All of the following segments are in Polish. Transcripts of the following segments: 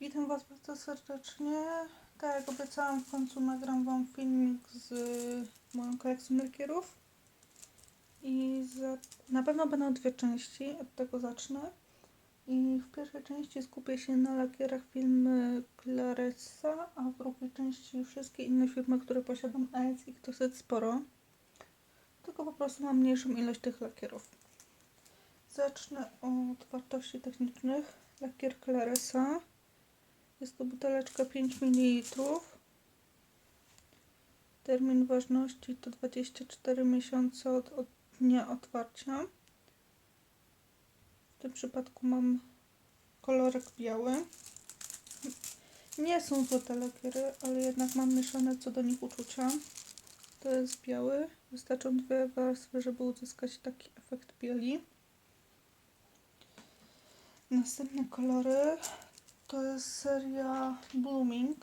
Witam Was bardzo serdecznie. Tak jak obiecałam, w końcu nagram Wam filmik z moją kolekcją lakierów. I za, na pewno będą dwie części, od tego zacznę. I w pierwszej części skupię się na lakierach firmy Claressa, a w drugiej części wszystkie inne firmy, które posiadam, a jest ich dosyć sporo. Tylko po prostu mam mniejszą ilość tych lakierów. Zacznę od wartości technicznych. Lakier Claressa. Jest to buteleczka 5 ml. Termin ważności to 24 miesiące od, od dnia otwarcia. W tym przypadku mam kolorek biały. Nie są złote lakiery, ale jednak mam mieszane co do nich uczucia. To jest biały. Wystarczą dwie warstwy, żeby uzyskać taki efekt bieli. Następne kolory to jest seria Blooming.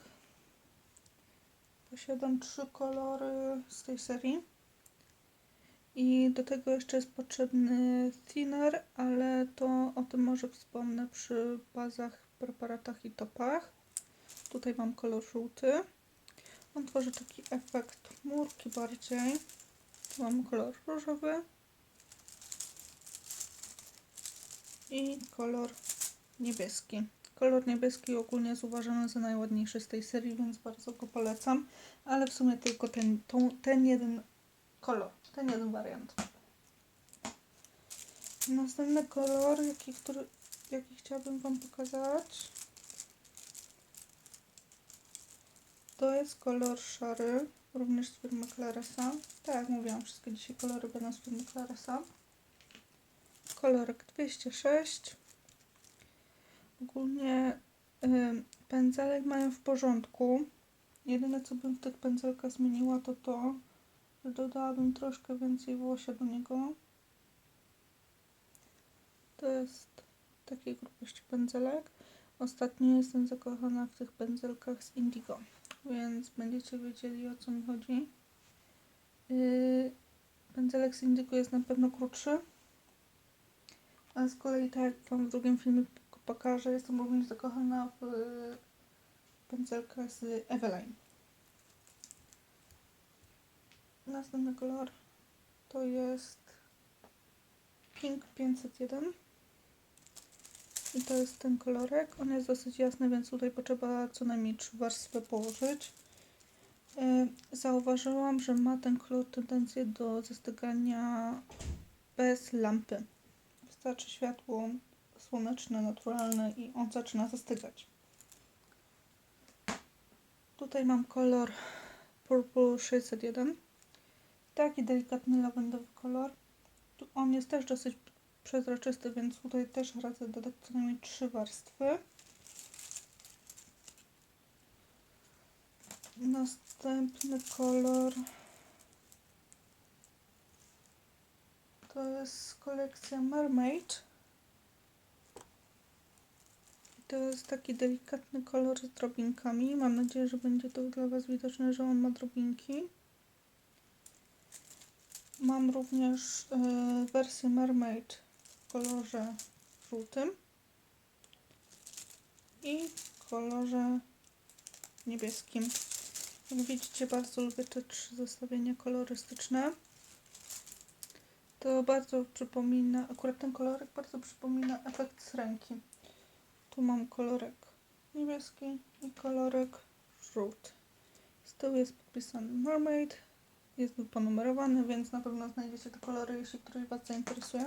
Posiadam trzy kolory z tej serii. I do tego jeszcze jest potrzebny thinner, ale to o tym może wspomnę przy bazach, preparatach i topach. Tutaj mam kolor żółty. On tworzy taki efekt chmurki bardziej. Tu mam kolor różowy. I kolor niebieski. Kolor niebieski ogólnie jest uważany za najładniejszy z tej serii, więc bardzo go polecam. Ale w sumie tylko ten, tą, ten jeden kolor, ten jeden wariant. Następny kolor, jaki, który, jaki chciałabym Wam pokazać, to jest kolor szary, również z firmy Claresa. Tak jak mówiłam, wszystkie dzisiaj kolory będą z firmy Claresa. Kolorek 206. Ogólnie pędzelek mają w porządku. Jedyne co bym w tych pędzelkach zmieniła to to, że dodałabym troszkę więcej włosia do niego. To jest takiej grubości pędzelek. Ostatnio jestem zakochana w tych pędzelkach z Indigo, więc będziecie wiedzieli o co mi chodzi. Yy, pędzelek z Indigo jest na pewno krótszy. A z kolei, tak jak Wam w drugim filmie pokażę, jestem również zakochana w y, pędzelkach z Eveline. Następny kolor to jest Pink 501. I to jest ten kolorek. On jest dosyć jasny, więc tutaj potrzeba co najmniej trzy warstwy położyć. Y, Zauważyłam, że ma ten kolor tendencję do zastygania bez lampy. Wystarczy światło słoneczne, naturalne i on zaczyna zastygać. Tutaj mam kolor Purple 601. Taki delikatny lawendowy kolor. Tu on jest też dosyć przezroczysty, więc tutaj też radzę dodać co najmniej trzy warstwy. Następny kolor to jest kolekcja Mermaid. To jest taki delikatny kolor z drobinkami. Mam nadzieję, że będzie to dla Was widoczne, że on ma drobinki. Mam również y, wersję Mermaid w kolorze żółtym i w kolorze niebieskim. Jak widzicie, bardzo lubię te trzy zestawienia kolorystyczne. To bardzo przypomina, akurat ten kolorek bardzo przypomina efekt z ręki. Tu mam kolorek niebieski i kolorek żółty. Z tyłu jest podpisany Mermaid. Jest ponumerowany, więc na pewno znajdziecie te kolory, jeśli któryś Was zainteresuje.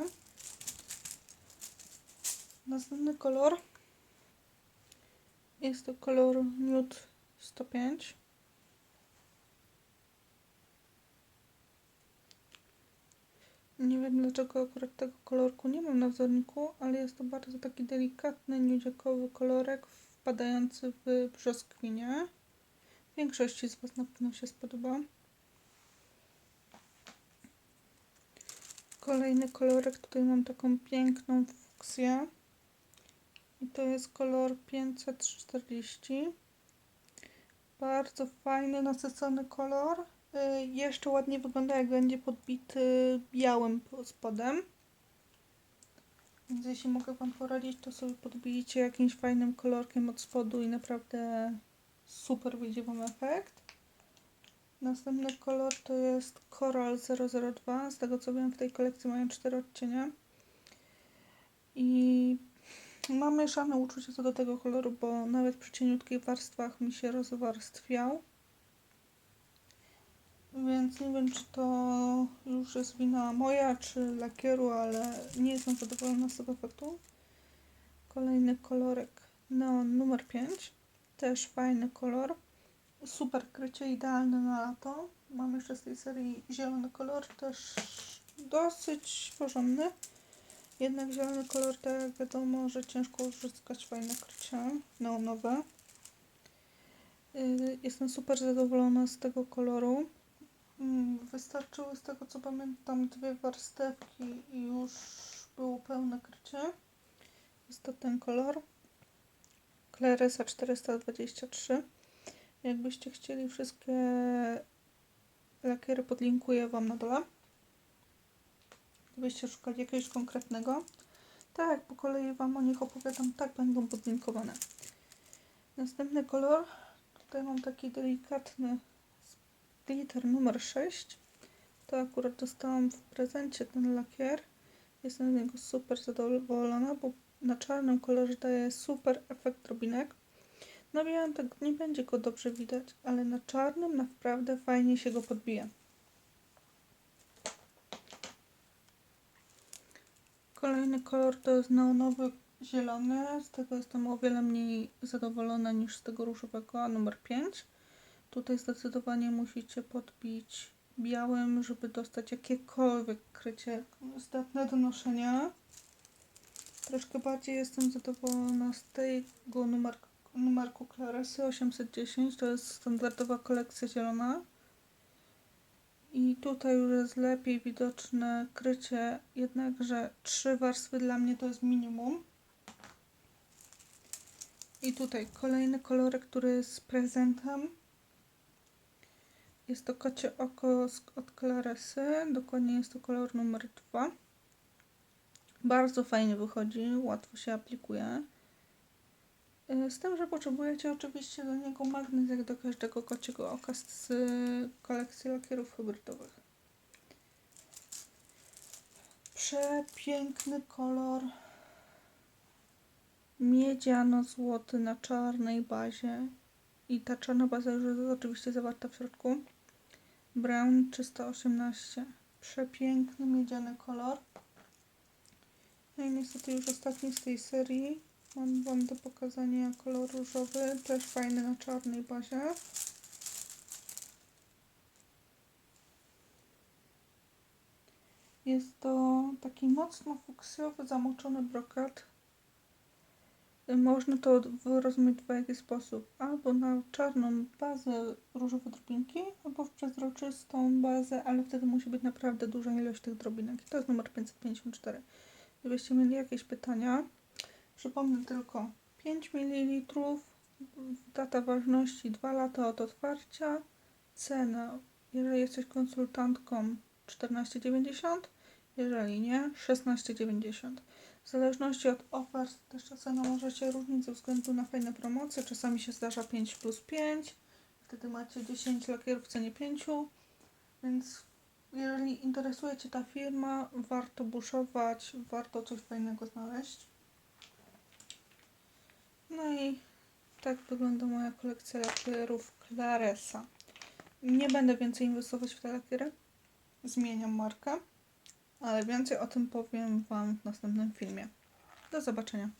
Następny kolor jest to kolor Nude 105. Nie wiem dlaczego akurat tego kolorku nie mam na wzorniku, ale jest to bardzo taki delikatny, nudziakowy kolorek wpadający w brzoskwinię. Większości z Was na pewno się spodoba. Kolejny kolorek, tutaj mam taką piękną fuksję. I to jest kolor 540. Bardzo fajny, nasycony kolor. Y, jeszcze ładnie wygląda, jak będzie podbity białym spodem. Więc jeśli mogę Wam poradzić, to sobie podbijcie jakimś fajnym kolorkiem od spodu i naprawdę super wyjdzie Wam efekt. Następny kolor to jest Coral 002. Z tego co wiem, w tej kolekcji mają cztery odcienie. I mam mieszane uczucie co do tego koloru, bo nawet przy cieniutkich warstwach mi się rozwarstwiał. Więc nie wiem, czy to już jest wina moja, czy lakieru, ale nie jestem zadowolona z tego efektu. Kolejny kolorek Neon numer 5. Też fajny kolor. Super krycie, idealne na lato. Mam jeszcze z tej serii zielony kolor, też dosyć porządny. Jednak zielony kolor, tak jak wiadomo, że ciężko uzyskać fajne krycie neonowe. Yy, Jestem super zadowolona z tego koloru. Mm, Wystarczyły z tego co pamiętam dwie warstewki i już było pełne krycie. Jest to ten kolor. Claresa 423. Jakbyście chcieli wszystkie lakiery podlinkuję Wam na dole. Gdybyście szukali jakiegoś konkretnego. Tak, po kolei Wam o nich opowiadam, tak będą podlinkowane. Następny kolor. Tutaj mam taki delikatny glitter numer 6. To akurat dostałam w prezencie ten lakier. Jestem z niego super zadowolona, bo na czarnym kolorze daje super efekt drobinek. Na białym tak nie będzie go dobrze widać, ale na czarnym naprawdę fajnie się go podbija. Kolejny kolor to jest neonowy zielony. Z tego jestem o wiele mniej zadowolona niż z tego różowego, numer 5. Tutaj zdecydowanie musicie podbić białym, żeby dostać jakiekolwiek krycie zdatne do noszenia. Troszkę bardziej jestem zadowolona z tego numer, numerku Claresy 810. To jest standardowa kolekcja zielona. I tutaj już jest lepiej widoczne krycie, jednakże trzy warstwy dla mnie to jest minimum. I tutaj kolejny kolorek, który jest prezentem. Jest to kocie oko od Claresy, dokładnie jest to kolor numer 2. Bardzo fajnie wychodzi, łatwo się aplikuje. Y, Z tym, że potrzebujecie oczywiście do niego magnes jak do każdego kociego oka z kolekcji lakierów hybrydowych. Przepiękny kolor. Miedziano-złoty na czarnej bazie. I ta czarna baza już jest oczywiście zawarta w środku. Brown 318. Przepiękny miedziany kolor. No i niestety już ostatni z tej serii. Mam Wam do pokazania kolor różowy, też fajny na czarnej bazie. Jest to taki mocno fuksjowy, zamoczony brokat. Można to rozumieć w jaki sposób. Albo na czarną bazę różowe drobinki, albo w przezroczystą bazę, ale wtedy musi być naprawdę duża ilość tych drobinek. I to jest numer 554. Gdybyście mieli jakieś pytania, przypomnę tylko 5 ml, data ważności 2 lata od otwarcia, cena, jeżeli jesteś konsultantką 14,90, jeżeli nie 16,90. W zależności od ofert też cena może się różnić ze względu na fajne promocje. Czasami się zdarza 5 plus 5, wtedy macie 10 lakierów w cenie 5, więc jeżeli interesuje Cię ta firma, warto buszować, warto coś fajnego znaleźć. No i tak wygląda moja kolekcja lakierów Claresa. Nie będę więcej inwestować w te lakiery. Zmieniam markę, ale więcej o tym powiem Wam w następnym filmie. Do zobaczenia.